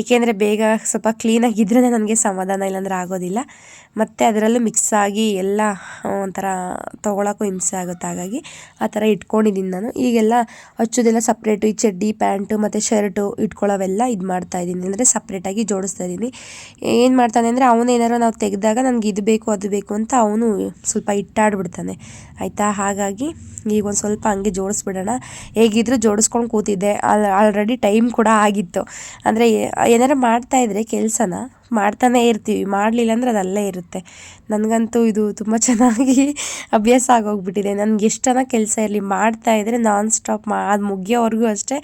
ಏಕೆಂದರೆ ಬೇಗ ಸ್ವಲ್ಪ ಕ್ಲೀನಾಗಿದ್ದರೆ ನನಗೆ ಸಮಾಧಾನ, ಇಲ್ಲಾಂದರೆ ಆಗೋದಿಲ್ಲ. ಮತ್ತು ಅದರಲ್ಲೂ ಮಿಕ್ಸ್ ಆಗಿ ಎಲ್ಲ ಒಂಥರ ತೊಗೊಳಕ್ಕೂ ಹಿಂಸೆ ಆಗುತ್ತೆ. ಹಾಗಾಗಿ ಆ ಥರ ಇಟ್ಕೊಂಡಿದ್ದೀನಿ ನಾನು. ಈಗೆಲ್ಲ ಹಚ್ಚೋದೆಲ್ಲ ಸಪ್ರೇಟು ಈ ಚಡ್ಡಿ ಪ್ಯಾಂಟು ಮತ್ತು ಶರ್ಟು ಇಟ್ಕೊಳ್ಳೋವೆಲ್ಲ ಇದು ಮಾಡ್ತಾಯಿದ್ದೀನಿ ಅಂದರೆ ಸಪ್ರೇಟಾಗಿ ಜೋಡಿಸ್ತಾ ಇದ್ದೀನಿ. ಏನು ಮಾಡ್ತಾನೆ ಅಂದರೆ ಅವನೇನಾರು ನಾವು ತೆಗೆದಾಗ ನನಗೆ ಇದು ಬೇಕು, ಅದು ಬೇಕು ಅಂತ ಅವನು ಸ್ವಲ್ಪ ಇಟ್ಟಾಡ್ಬಿಡ್ತಾನೆ. ಆಯಿತಾ? ಹಾಗಾಗಿ ಈಗ ಒಂದು ಸ್ವಲ್ಪ ಹಂಗೆ ಜೋಡಿಸ್ಬಿಡೋಣ. ಹೇಗಿದ್ರು ಜೋಡಿಸ್ಕೊಂಡು ಕೂತಿದ್ದೆ. ಆಲ್ರೆಡಿ ಟೈಮ್ ಕೂಡ ಆಗಿತ್ತು. ಅಂದರೆ ಏನಾರು ಮಾಡ್ತಾಯಿದ್ರೆ ಕೆಲಸನ? ಮಾಡ್ತಾನೇ ಇರ್ತೀವಿ. ಮಾಡಲಿಲ್ಲ ಅಂದರೆ ಅದು ಅಲ್ಲೇ ಇರುತ್ತೆ. ನನಗಂತೂ ಇದು ತುಂಬ ಚೆನ್ನಾಗಿ ಅಭ್ಯಾಸ ಆಗೋಗ್ಬಿಟ್ಟಿದೆ. ನನಗೆ ಎಷ್ಟು ಕೆಲಸ ಇರಲಿ ಮಾಡ್ತಾಯಿದ್ರೆ ನಾನ್ ಸ್ಟಾಪ್ ಮಾ ಅದು ಮುಗಿಯೋವರೆಗೂ ಅಷ್ಟೇ,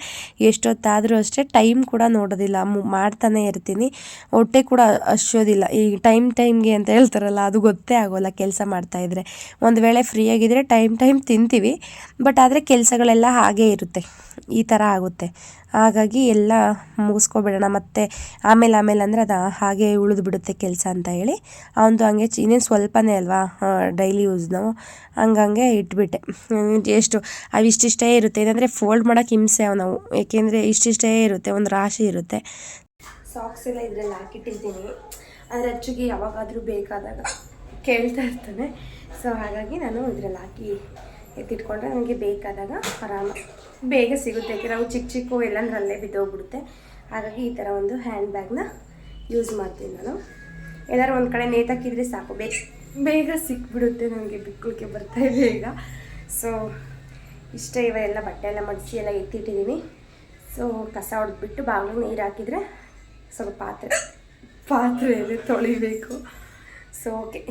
ಎಷ್ಟೊತ್ತಾದರೂ ಅಷ್ಟೇ ಟೈಮ್ ಕೂಡ ನೋಡೋದಿಲ್ಲ. ಮಾಡ್ತಾನೇ ಇರ್ತೀನಿ. ಹೊಟ್ಟೆ ಕೂಡ ಹಸಿಯೋದಿಲ್ಲ. ಈ ಟೈಮ್ ಟೈಮ್ಗೆ ಅಂತ ಹೇಳ್ತಾರಲ್ಲ, ಅದು ಗೊತ್ತೇ ಆಗೋಲ್ಲ ಕೆಲಸ ಮಾಡ್ತಾಯಿದ್ರೆ ಒಂದು ವೇಳೆ ಫ್ರೀ ಆಗಿದ್ದರೆ ಟೈಮ್ ಟೈಮ್ ತಿಂತೀವಿ ಬಟ್ ಆದರೆ ಕೆಲಸಗಳೆಲ್ಲ ಹಾಗೇ ಇರುತ್ತೆ. ಈ ಥರ ಆಗುತ್ತೆ. ಹಾಗಾಗಿ ಎಲ್ಲ ಮುಗಿಸ್ಕೊಬಿಡೋಣ. ಮತ್ತು ಆಮೇಲೆ ಆಮೇಲೆ ಅಂದರೆ ಅದು ಹಾಗೆ ಉಳಿದು ಬಿಡುತ್ತೆ ಕೆಲಸ ಅಂತ ಹೇಳಿ. ಅವನದು ಹಂಗೆ ಇನ್ನೇನು ಸ್ವಲ್ಪನೇ ಅಲ್ವಾ ಡೈಲಿ ಯೂಸ್ ನಾವು ಹಂಗಂಗೆ ಇಟ್ಬಿಟ್ಟೆ. ಎಷ್ಟು, ಅವು ಇಷ್ಟಿಷ್ಟೇ ಇರುತ್ತೆ. ಏನಂದರೆ ಫೋಲ್ಡ್ ಮಾಡೋಕೆ ಹಿಂಸೆ ಅವು ನಾವು. ಏಕೆಂದರೆ ಇಷ್ಟಿಷ್ಟೇ ಇರುತ್ತೆ, ಒಂದು ರಾಶಿ ಇರುತ್ತೆ. ಸಾಕ್ಸ್ ಎಲ್ಲ ಇದರಲ್ಲಿ ಹಾಕಿಟ್ಟಿರ್ತೀನಿ. ಆದರೆ ಅಚ್ಚುಗೆ ಯಾವಾಗಾದರೂ ಬೇಕಾದಾಗ ಕೇಳ್ತಾ ಇರ್ತಾನೆ. ಸೊ ಹಾಗಾಗಿ ನಾನು ಇದರಲ್ಲಿ ಹಾಕಿ ಎತ್ತಿಟ್ಕೊಂಡ್ರೆ ನನಗೆ ಬೇಕಾದಾಗ ಆರಾಮ. ಬೇಗ ಸಿಗುತ್ತೆ. ಯಾಕೆ ನಾವು ಚಿಕ್ಕ ಚಿಕ್ಕ ಎಲ್ಲಂದ್ರಲ್ಲೇ ಬಿದ್ದೋಗ್ಬಿಡುತ್ತೆ. ಹಾಗಾಗಿ ಈ ಥರ ಒಂದು ಹ್ಯಾಂಡ್ ಬ್ಯಾಗ್ನ ಯೂಸ್ ಮಾಡ್ತೀನಿ ನಾನು. ಏನಾದ್ರು ಒಂದು ಕಡೆ ನೇತಾಕಿದ್ರೆ ಸಾಕು. ಬೇಗ ಬೇಗ ಸಿಕ್ಬಿಡುತ್ತೆ ನನಗೆ ಬಿಕ್ಕಳಿಕೆ ಇದೆ ಈಗ. ಸೊ ಇಷ್ಟೇ ಇವೆಲ್ಲ ಬಟ್ಟೆ ಎಲ್ಲ ಮಡಿಸಿ ಎಲ್ಲ ಎತ್ತಿಟ್ಟಿದ್ದೀನಿ ಸೊ ಕಸ ಹೊಡೆದ್ಬಿಟ್ಟು ಬಾಗಿಲು ನೀರು ಹಾಕಿದರೆ ಸ್ವಲ್ಪ ಪಾತ್ರೆ ಪಾತ್ರೆಯಲ್ಲಿ ತೊಳಿಬೇಕು. ಸೊ ಓಕೆ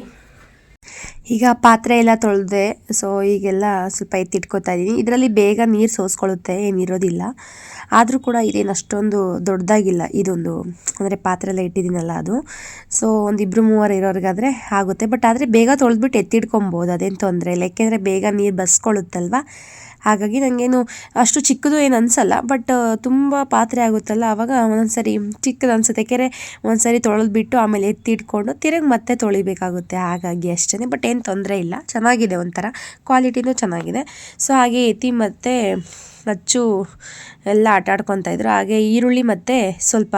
ಈಗ ಪಾತ್ರೆ ಎಲ್ಲ ತೊಳೆದೆ ಸೊ ಈಗೆಲ್ಲ ಸ್ವಲ್ಪ ಎತ್ತಿಟ್ಕೋತಾ ಇದ್ದೀನಿ. ಇದರಲ್ಲಿ ಬೇಗ ನೀರು ಸೋಸ್ಕೊಳ್ಳುತ್ತೆ ಏನಿರೋದಿಲ್ಲ ಆದರೂ ಕೂಡ ಇದೇನು ಅಷ್ಟೊಂದು ದೊಡ್ಡದಾಗಿಲ್ಲ. ಇದೊಂದು, ಅಂದರೆ ಪಾತ್ರೆ ಎಲ್ಲ ಇಟ್ಟಿದ್ದೀನಲ್ಲ ಅದು. ಸೊ ಒಂದು ಇಬ್ಬರು ಮೂವರು ಇರೋರಿಗಾದರೆ ಆಗುತ್ತೆ. ಬಟ್ ಆದರೆ ಬೇಗ ತೊಳೆದ್ಬಿಟ್ಟು ಎತ್ತಿಡ್ಕೊಬೋದು ಅದೇನು ತೊಂದರೆ ಇಲ್ಲ. ಯಾಕೆಂದರೆ ಬೇಗ ನೀರು ಬಸ್ಕೊಳ್ಳುತ್ತಲ್ವ? ಹಾಗಾಗಿ ನನಗೇನು ಅಷ್ಟು ಚಿಕ್ಕದು ಏನು ಅನಿಸಲ್ಲ ಬಟ್ ತುಂಬ ಪಾತ್ರೆ ಆಗುತ್ತಲ್ಲ ಆವಾಗ ಒಂದೊಂದು ಸರಿ ಚಿಕ್ಕದು ಅನಿಸುತ್ತೆ. ಕೆರೆ ಒಂದ್ಸರಿ ತೊಳೆದ್ಬಿಟ್ಟು ಆಮೇಲೆ ಎತ್ತಿಟ್ಕೊಂಡು ತಿರುಗಿ ಮತ್ತೆ ತೊಳಿಬೇಕಾಗುತ್ತೆ, ಹಾಗಾಗಿ ಅಷ್ಟೇ ಬಟ್ ಏನು ತೊಂದರೆ ಇಲ್ಲ, ಚೆನ್ನಾಗಿದೆ ಒಂಥರ ಕ್ವಾಲಿಟಿನೂ ಚೆನ್ನಾಗಿದೆ. ಸೊ ಹಾಗೆ ಎತ್ತಿ ಮತ್ತು ಅಚ್ಚು ಎಲ್ಲ ಆಟ ಇದ್ರು. ಹಾಗೆ ಈರುಳ್ಳಿ ಮತ್ತು ಸ್ವಲ್ಪ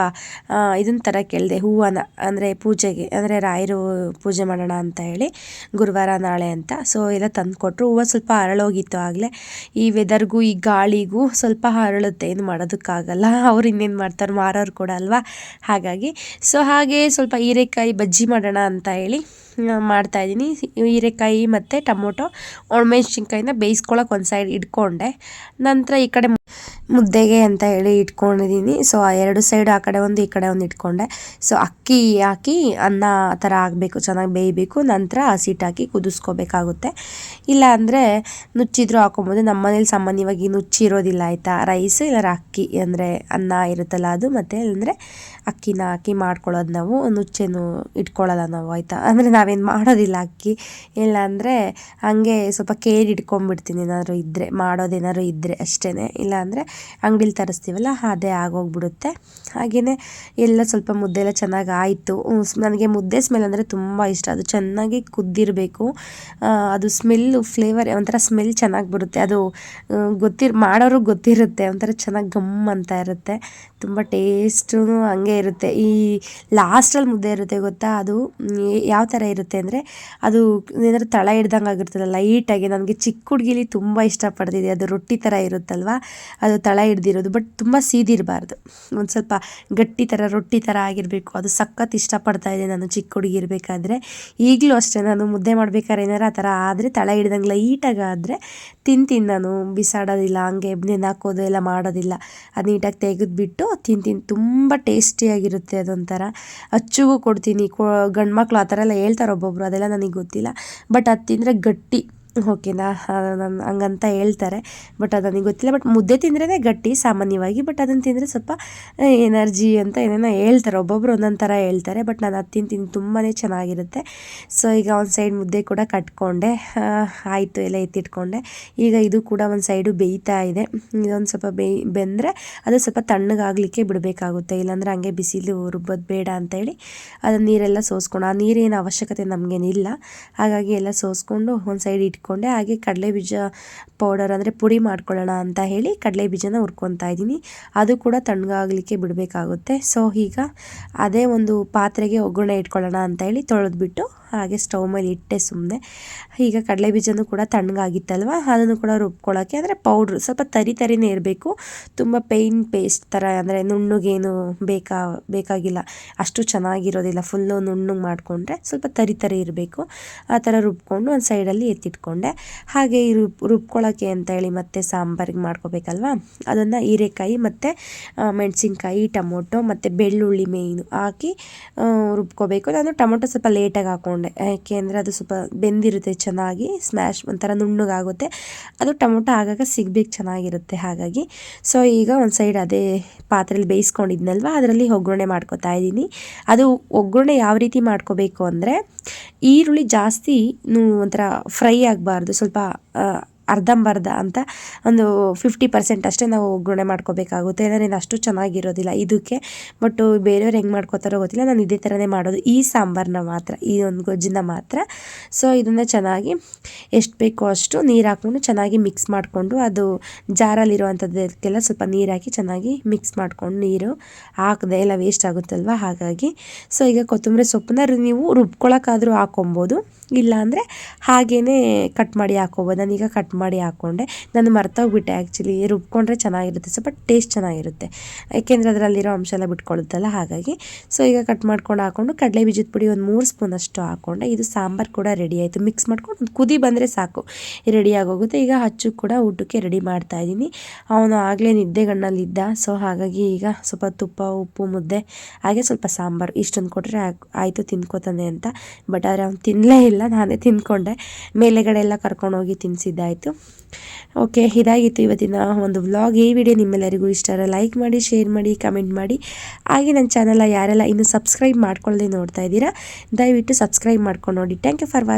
ಇದನ್ನ ಥರ ಕೇಳಿದೆ. ಹೂವನ, ಅಂದರೆ ಪೂಜೆಗೆ, ಅಂದರೆ ರಾಯರು ಪೂಜೆ ಮಾಡೋಣ ಅಂತ ಹೇಳಿ ಗುರುವಾರ ನಾಳೆ ಅಂತ. ಸೊ ಎಲ್ಲ ತಂದು ಕೊಟ್ಟರು ಹೂವು ಸ್ವಲ್ಪ ಅರಳೋಗಿತ್ತು ಆಗಲೇ. ಈ ವೆದರ್ಗೂ ಈ ಗಾಳಿಗೂ ಸ್ವಲ್ಪ ಅರಳುತ್ತೆ ಏನು ಮಾಡೋದಕ್ಕಾಗಲ್ಲ. ಅವ್ರು ಇನ್ನೇನು ಮಾಡ್ತಾರೆ, ಮಾರೋರು ಕೂಡ ಅಲ್ವಾ? ಹಾಗಾಗಿ ಸೊ ಹಾಗೆ ಸ್ವಲ್ಪ ಹೀರೆಕಾಯಿ ಬಜ್ಜಿ ಮಾಡೋಣ ಅಂತ ಹೇಳಿ ಮಾಡ್ತಾಯಿದ್ದೀನಿ ಹೀರೆಕಾಯಿ ಮತ್ತು ಟೊಮೊಟೊ ಒಣಮೆಣ್ಸಿನ್ಕಾಯಿನ ಬೇಯಿಸ್ಕೊಳ್ಳೋಕೆ ಒಂದು ಸೈಡ್ ಇಟ್ಕೊಂಡೆ. ನಂತರ ಈ ಕಡೆ ಮುದ್ದೆಗೆ ಅಂತ ಹೇಳಿ ಇಟ್ಕೊಂಡಿದ್ದೀನಿ. ಸೊ ಆ ಎರಡು ಸೈಡ್ ಆ ಕಡೆ ಒಂದು, ಈ ಕಡೆ ಒಂದು ಇಟ್ಕೊಂಡೆ. ಸೊ ಅಕ್ಕಿ ಹಾಕಿ ಅನ್ನ ಆ ಥರ ಆಗಬೇಕು, ಚೆನ್ನಾಗಿ ಬೇಯಬೇಕು. ನಂತರ ಹಸಿಟ್ಟು ಹಾಕಿ ಕುದಿಸ್ಕೋಬೇಕಾಗುತ್ತೆ. ಇಲ್ಲ ಅಂದರೆ ನುಚ್ಚಿದ್ರೂ ಹಾಕೊಬೋದು. ನಮ್ಮ ಮನೇಲಿ ಸಾಮಾನ್ಯವಾಗಿ ನುಚ್ಚಿ ಇರೋದಿಲ್ಲ, ಆಯಿತಾ? ರೈಸ್ ಇಲ್ಲ ಅಕ್ಕಿ ಅಂದರೆ ಅನ್ನ ಇರುತ್ತಲ್ಲ ಅದು, ಮತ್ತು ಅಂದರೆ ಅಕ್ಕಿನ ಹಾಕಿ ಮಾಡ್ಕೊಳ್ಳೋದು ನಾವು. ನುಚ್ಚೇನು ಇಟ್ಕೊಳ್ಳಲ್ಲ ನಾವು, ಆಯಿತಾ? ಅಂದರೆ ನಾವೇನು ಮಾಡೋದಿಲ್ಲ ಅಕ್ಕಿ. ಇಲ್ಲ ಅಂದರೆ ಹಾಗೆ ಸ್ವಲ್ಪ ಕೇರ್ ಇಟ್ಕೊಂಬಿಡ್ತೀನಿ ಏನಾದರೂ ಇದ್ದರೆ ಮಾಡೋದೇನಾದ್ರು ಇದ್ದರೆ ಅಷ್ಟೇ ಇಲ್ಲ ಅಂದರೆ ಅಂಗಡಿಲಿ ತರಿಸ್ತೀವಲ್ಲ, ಅದೇ ಆಗೋಗ್ಬಿಡುತ್ತೆ. ಹಾಗೆಯೇ ಎಲ್ಲ ಸ್ವಲ್ಪ ಮುದ್ದೆ ಎಲ್ಲ ಚೆನ್ನಾಗಿ ಆಯಿತು. ನನಗೆ ಮುದ್ದೆ ಸ್ಮೆಲ್ ಅಂದರೆ ತುಂಬ ಇಷ್ಟ. ಅದು ಚೆನ್ನಾಗಿ ಕುದ್ದಿರಬೇಕು. ಅದು ಸ್ಮೆಲ್ಲು ಫ್ಲೇವರ್ ಒಂಥರ ಸ್ಮೆಲ್ ಚೆನ್ನಾಗಿ ಬರುತ್ತೆ ಅದು ಗೊತ್ತಿರ್ ಮಾಡೋರು ಗೊತ್ತಿರುತ್ತೆ. ಒಂಥರ ಚೆನ್ನಾಗಿ ಗಮ್ ಅಂತ ಇರುತ್ತೆ. ತುಂಬ ಟೇಸ್ಟೂ ಹಂಗೆ ಇರುತ್ತೆ. ಈ ಲಾಸ್ಟಲ್ಲಿ ಮುದ್ದೆ ಇರುತ್ತೆ ಗೊತ್ತಾ? ಅದು ಯಾವ ಥರ ಇರುತ್ತೆ ಅಂದರೆ, ಅದು ಏನಾದ್ರು ತಳ ಹಿಡ್ದಂಗೆ ಆಗಿರ್ತದೆ ಲೈಟಾಗಿ. ನನಗೆ ಚಿಕ್ಕ ಹುಡುಗಿಲಿ ತುಂಬ ಇಷ್ಟಪಡ್ತಿದೆ ಅದು ರೊಟ್ಟಿ ಥರ ಇರುತ್ತಲ್ವ? ಅದು ತಳ ಹಿಡ್ದಿರೋದು ಬಟ್ ತುಂಬ ಸೀದಿರಬಾರ್ದು. ಒಂದು ಸ್ವಲ್ಪ ಗಟ್ಟಿ ಥರ, ರೊಟ್ಟಿ ಥರ ಆಗಿರಬೇಕು. ಅದು ಸಖತ್ ಇಷ್ಟಪಡ್ತಾ ಇದೆ ನಾನು ಚಿಕ್ಕ ಹುಡುಗಿ ಇರಬೇಕಾದ್ರೆ. ಈಗಲೂ ಅಷ್ಟೇ ನಾನು ಮುದ್ದೆ ಮಾಡ್ಬೇಕಾದ್ರೆ ಏನಾರು ಆ ಥರ ಆದರೆ, ತಳ ಹಿಡ್ದಂಗೆ ಲೈಟಾಗಿ ಆದರೆ ತಿಂತೀನಿ ನಾನು. ಬಿಸಾಡೋದಿಲ್ಲ, ಹಂಗೆ ನೆನೆ ಹಾಕೋದು, ಎಲ್ಲ ಮಾಡೋದಿಲ್ಲ. ಅದು ನೀಟಾಗಿ ತೆಗೆದುಬಿಟ್ಟು ತಿಂತೀನಿ. ತುಂಬ ಟೇಸ್ಟಿಯಾಗಿರುತ್ತೆ ಅದೊಂಥರ. ಅಚ್ಚುಗೂ ಕೊಡ್ತೀನಿ. ಕೊ ಗಂಡು ಮಕ್ಕಳು ಆ ಥರ ಎಲ್ಲ ಹೇಳ್ತಾರೆ ಒಬ್ಬೊಬ್ಬರು ಅದೆಲ್ಲ ನನಗೆ ಗೊತ್ತಿಲ್ಲ. ಬಟ್ ಅದು ತಿಂದರೆ ಗಟ್ಟಿ. ಓಕೆನಾ ನಾನು ಹಂಗಂತ ಹೇಳ್ತಾರೆ. ಬಟ್ ಅದು ನನಗೆ ಗೊತ್ತಿಲ್ಲ. ಬಟ್ ಮುದ್ದೆ ತಿಂದ್ರೇ ಗಟ್ಟಿ, ಸಾಮಾನ್ಯವಾಗಿ. ಬಟ್ ಅದನ್ನು ತಿಂದರೆ ಸ್ವಲ್ಪ ಎನರ್ಜಿ ಅಂತ ಏನೇನೋ ಹೇಳ್ತಾರೆ. ಒಬ್ಬೊಬ್ರು ಒಂದೊಂದು ಥರ ಹೇಳ್ತಾರೆ. ಬಟ್ ನಾನು ಅದು ತಿಂದು ತುಂಬಾ ಚೆನ್ನಾಗಿರುತ್ತೆ. ಸೊ ಈಗ ಒಂದು ಸೈಡ್ ಮುದ್ದೆ ಕೂಡ ಕಟ್ಕೊಂಡೆ. ಆಯಿತು, ಎಲ್ಲ ಎತ್ತಿಟ್ಕೊಂಡೆ. ಈಗ ಇದು ಕೂಡ ಒಂದು ಸೈಡು ಬೇಯ್ತಾ ಇದೆ. ಇದೊಂದು ಸ್ವಲ್ಪ ಬೇಯ್, ಬೆಂದರೆ ಅದು ಸ್ವಲ್ಪ ತಣ್ಣಗಾಗಲಿಕ್ಕೆ ಬಿಡಬೇಕಾಗುತ್ತೆ. ಇಲ್ಲಾಂದರೆ ಹಂಗೆ ಬಿಸಿಲು ರುಬ್ಬೋದು ಬೇಡ ಅಂತೇಳಿ ಅದನ್ನು ನೀರೆಲ್ಲ ಸೋಸ್ಕೊಂಡು, ಆ ನೀರೇನು ಅವಶ್ಯಕತೆ ನಮಗೇನಿಲ್ಲ. ಹಾಗಾಗಿ ಎಲ್ಲ ಸೋಸ್ಕೊಂಡು ಒಂದು ಸೈಡ್ ಇಟ್ಕೊಂಡೆ ಹಾಗೆ ಕಡಲೆ ಬೀಜ ಪೌಡರ್ ಅಂದರೆ ಪುಡಿ ಮಾಡ್ಕೊಳ್ಳೋಣ ಅಂತ ಹೇಳಿ ಕಡಲೆ ಬೀಜನ ಹುರ್ಕೊತಾ ಇದ್ದೀನಿ. ಅದು ಕೂಡ ತಣ್ಣಗಾಗಲಿಕ್ಕೆ ಬಿಡಬೇಕಾಗುತ್ತೆ. ಸೊ ಈಗ ಅದೇ ಒಂದು ಪಾತ್ರೆಗೆ ಒಗ್ಗರಣೆ ಇಟ್ಕೊಳ್ಳೋಣ ಅಂತ ಹೇಳಿ ತೊಳೆದ್ಬಿಟ್ಟು ಹಾಗೆ ಸ್ಟವ್ ಮೇಲೆ ಇಟ್ಟೆ ಸುಮ್ಮನೆ ಈಗ ಕಡಲೆ ಬೀಜನೂ ಕೂಡ ತಣ್ಣಗಾಗಿತ್ತಲ್ವ? ಅದನ್ನು ಕೂಡ ರುಬ್ಕೊಳ್ಳೋಕ್ಕೆ ಅಂದರೆ ಪೌಡ್ರ್ ಸ್ವಲ್ಪ ತರಿ ತರಿನೇ ಇರಬೇಕು. ತುಂಬ ಪೇಯ್ನ್ ಪೇಸ್ಟ್ ಥರ ಅಂದರೆ ನುಣ್ಣಗೇನು ಬೇಕಾ, ಬೇಕಾಗಿಲ್ಲ. ಅಷ್ಟು ಚೆನ್ನಾಗಿರೋದಿಲ್ಲ ಫುಲ್ಲು ನುಣ್ಣಗೆ ಮಾಡಿಕೊಂಡ್ರೆ ಸ್ವಲ್ಪ ತರಿ ತರಿ ಇರಬೇಕು. ಆ ಥರ ರುಬ್ಕೊಂಡು ಒಂದು ಸೈಡಲ್ಲಿ ಎತ್ತಿಟ್ಕೊಂಡೆ. ಹಾಗೆ ಈ ರುಬ್ ರುಬ್ಕೊಳ್ಳೋಕ್ಕೆ ಅಂತ ಹೇಳಿ ಮತ್ತೆ ಸಾಂಬಾರಿಗೆ ಮಾಡ್ಕೋಬೇಕಲ್ವಾ? ಅದನ್ನು ಹೀರೆಕಾಯಿ ಮತ್ತು ಮೆಣಸಿನ್ಕಾಯಿ, ಟೊಮೊಟೊ ಮತ್ತು ಬೆಳ್ಳುಳ್ಳಿ ಮೇಯ್ನು ಹಾಕಿ ರುಬ್ಕೋಬೇಕು. ನಾನು ಟೊಮೊಟೊ ಸ್ವಲ್ಪ ಲೇಟಾಗಿ ಯಾಕೆ ಅಂದರೆ ಅದು ಸ್ವಲ್ಪ ಬೆಂದಿರುತ್ತೆ, ಚೆನ್ನಾಗಿ ಸ್ಮ್ಯಾಶ್ ಒಂಥರ ನುಣ್ಣಗಾಗುತ್ತೆ. ಅದು ಟೊಮೊಟೊ ಆಗಾಗ ಸಿಗ್ಬೇಕು, ಚೆನ್ನಾಗಿರುತ್ತೆ ಹಾಗಾಗಿ. ಸೊ ಈಗ ಒಂದು ಸೈಡ್ ಅದೇ ಪಾತ್ರೆಯಲ್ಲಿ ಬೇಯಿಸ್ಕೊಂಡಿದ್ನಲ್ವ? ಅದರಲ್ಲಿ ಒಗ್ಗರಣೆ ಮಾಡ್ಕೊತಾ ಇದ್ದೀನಿ. ಅದು ಒಗ್ಗರಣೆ ಯಾವ ರೀತಿ ಮಾಡ್ಕೋಬೇಕು ಅಂದರೆ ಈರುಳ್ಳಿ ಜಾಸ್ತಿ ಒಂಥರ ಫ್ರೈ ಆಗಬಾರ್ದು. ಸ್ವಲ್ಪ ಅರ್ಧಂಬರ್ಧ ಅಂತ ಒಂದು ಫಿಫ್ಟಿ ಪರ್ಸೆಂಟ್ ಅಷ್ಟೇ ನಾವು ಒಗ್ಗರಣೆ ಮಾಡ್ಕೋಬೇಕಾಗುತ್ತೆ. ಏನಾದ್ರೆ ಅಷ್ಟು ಚೆನ್ನಾಗಿರೋದಿಲ್ಲ ಇದಕ್ಕೆ. ಬಟ್ ಬೇರೆಯವ್ರು ಹೆಂಗೆ ಮಾಡ್ಕೋತಾರೋ ಗೊತ್ತಿಲ್ಲ. ನಾನು ಇದೇ ಥರನೇ ಮಾಡೋದು. ಈ ಸಾಂಬಾರನ್ನ ಮಾತ್ರ, ಈ ಒಂದು ಗೊಜ್ಜಿನ ಮಾತ್ರ. ಸೊ ಇದನ್ನು ಚೆನ್ನಾಗಿ ಎಷ್ಟು ಬೇಕೋ ಅಷ್ಟು ನೀರು ಹಾಕ್ಕೊಂಡು ಚೆನ್ನಾಗಿ ಮಿಕ್ಸ್ ಮಾಡಿಕೊಂಡು ಅದು ಜಾರಲ್ಲಿರುವಂಥದ್ದಕ್ಕೆಲ್ಲ ಸ್ವಲ್ಪ ನೀರು ಹಾಕಿ ಚೆನ್ನಾಗಿ ಮಿಕ್ಸ್ ಮಾಡ್ಕೊಂಡು ನೀರು ಹಾಕದೆ ಎಲ್ಲ ವೇಸ್ಟ್ ಆಗುತ್ತಲ್ವ? ಹಾಗಾಗಿ ಸೊ ಈಗ ಕೊತ್ತಂಬರಿ ಸೊಪ್ಪನ್ನ ನೀವು ರುಬ್ಕೊಳಕ್ಕಾದರೂ ಹಾಕೊಬೋದು. ಇಲ್ಲಾಂದರೆ ಹಾಗೇ ಕಟ್ ಮಾಡಿ ಹಾಕೋಬೋದು. ನಾನೀಗ ಕಟ್ ಮಾಡಿ ಹಾಕ್ಕೊಂಡೆ ನಾನು ಮರ್ತೋಗ್ಬಿಟ್ಟೆ ಆ್ಯಕ್ಚುಲಿ ರುಬ್ಕೊಂಡ್ರೆ ಚೆನ್ನಾಗಿರುತ್ತೆ. ಸ್ವಲ್ಪ ಟೇಸ್ಟ್ ಚೆನ್ನಾಗಿರುತ್ತೆ. ಯಾಕೆಂದರೆ ಅದರಲ್ಲಿರೋ ಅಂಶ ಎಲ್ಲ ಬಿಟ್ಕೊಳ್ಳುತ್ತಲ್ಲ ಹಾಗಾಗಿ. ಸೊ ಈಗ ಕಟ್ ಮಾಡ್ಕೊಂಡು ಹಾಕ್ಕೊಂಡು ಕಡಲೆ ಬೀಜದ ಪುಡಿ ಒಂದು ಮೂರು ಸ್ಪೂನ್ ಅಷ್ಟು ಹಾಕ್ಕೊಂಡೆ ಇದು ಸಾಂಬಾರು ಕೂಡ ರೆಡಿ ಆಯಿತು. ಮಿಕ್ಸ್ ಮಾಡ್ಕೊಂಡು ಒಂದು ಕುದಿ ಬಂದರೆ ಸಾಕು. ರೆಡಿ ಆಗೋಗುತ್ತೆ. ಈಗ ಹಚ್ಚು ಕೂಡ ಊಟಕ್ಕೆ ರೆಡಿ ಮಾಡ್ತಾ ಇದ್ದೀನಿ. ಅವನು ಆಗಲೇ ನಿದ್ದೆಗಣ್ಣಲ್ಲಿದ್ದ. ಸೊ ಹಾಗಾಗಿ ಈಗ ಸ್ವಲ್ಪ ತುಪ್ಪ, ಉಪ್ಪು, ಮುದ್ದೆ, ಹಾಗೆ ಸ್ವಲ್ಪ ಸಾಂಬಾರು ಇಷ್ಟೊಂದು ಕೊಟ್ಟರೆ ಆಯಿತು ತಿನ್ಕೋತಾನೆ ಅಂತ. ಬಟ್ ಆದರೆ ಅವ್ನು ತಿನ್ನಲೇ ಇಲ್ಲ. ನಾನೇ ತಿನ್ಕೊಂಡೆ. ಮೇಲೆಗಡೆ ಎಲ್ಲ ಕರ್ಕೊಂಡೋಗಿ ತಿನ್ನಿಸಿದ್ದಾಯಿತು ಓಕೆ ಇದಾಗಿತ್ತು ಇವತ್ತಿನ ಒಂದು ವ್ಲಾಗ್ ಈ ವಿಡಿಯೋ ನಿಮ್ಮೆಲ್ಲರಿಗೂ ಇಷ್ಟ ಲೈಕ್ ಮಾಡಿ ಶೇರ್ ಮಾಡಿ ಕಮೆಂಟ್ ಮಾಡಿ. ಹಾಗೆ ನನ್ನ ಚಾನಲ್ ಯಾರೆಲ್ಲ ಇನ್ನೂ ಸಬ್ಸ್ಕ್ರೈಬ್ ಮಾಡ್ಕೊಳ್ಳದೆ ನೋಡ್ತಾ ಇದ್ದೀರಾ, ದಯವಿಟ್ಟು ಸಬ್ಸ್ಕ್ರೈಬ್ ಮಾಡ್ಕೊಂಡು ನೋಡಿ. Thank you for watch